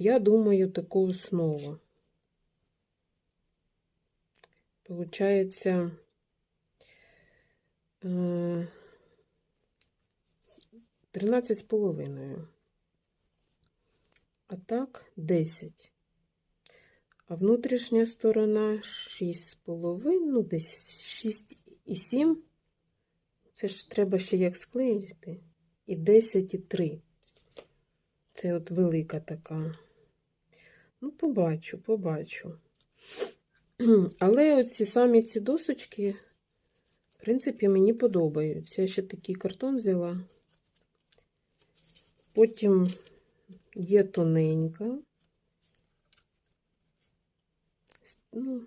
я думаю, таку основу. Получається, е, 13 з половиною. А так 10. А внутрішня сторона 6 з половиною, ну десь 6 і 7. Це ж треба ще як склеїти. І 10 і 3. Це от велика така. Ну, побачу, побачу. Але оці самі ці досочки, в принципі, мені подобаються. Я ще такий картон взяла. Потім є тоненька. Ну,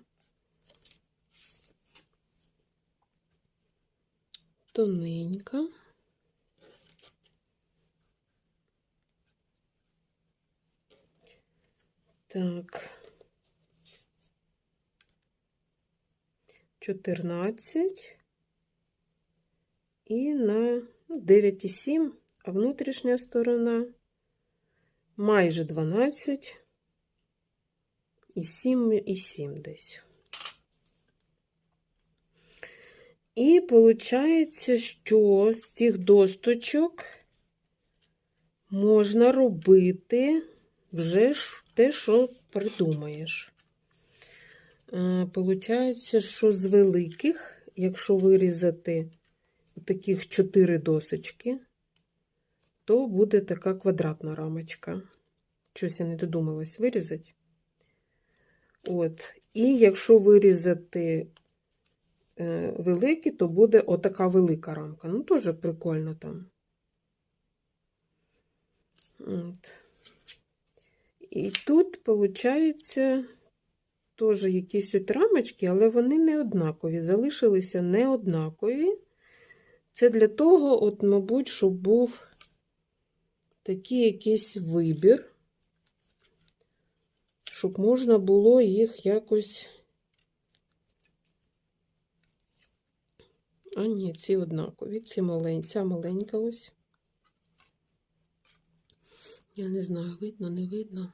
тоненька. Так. 14 і на 9,7, а внутрішня сторона майже 12 і 7 і 7 десь. І виходить, що з цих досточок можна робити вже ж те, що придумаєш. Е, Получається, що з великих, якщо вирізати таких 4 досочки, то буде така квадратна рамочка. Щось я не додумалась вирізати. От. І якщо вирізати е, великі, то буде отака велика рамка. Ну, теж прикольно там. От. І тут, виходить, теж якісь от рамочки, але вони не однакові. Залишилися не однакові. Це для того, от, мабуть, щоб був такий якийсь вибір, щоб можна було їх якось. А ні, ці однакові, ці маленькі, ця маленька ось. Я не знаю, видно, не видно.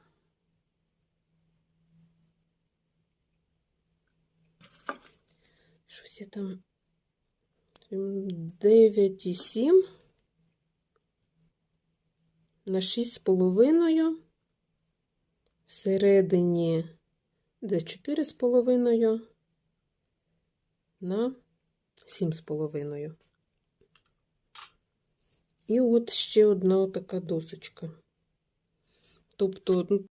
Щось я там 9,7 на 6,5. Всередині десь 4,5 на 7,5. І от ще одна така досочка. Тобто, ну,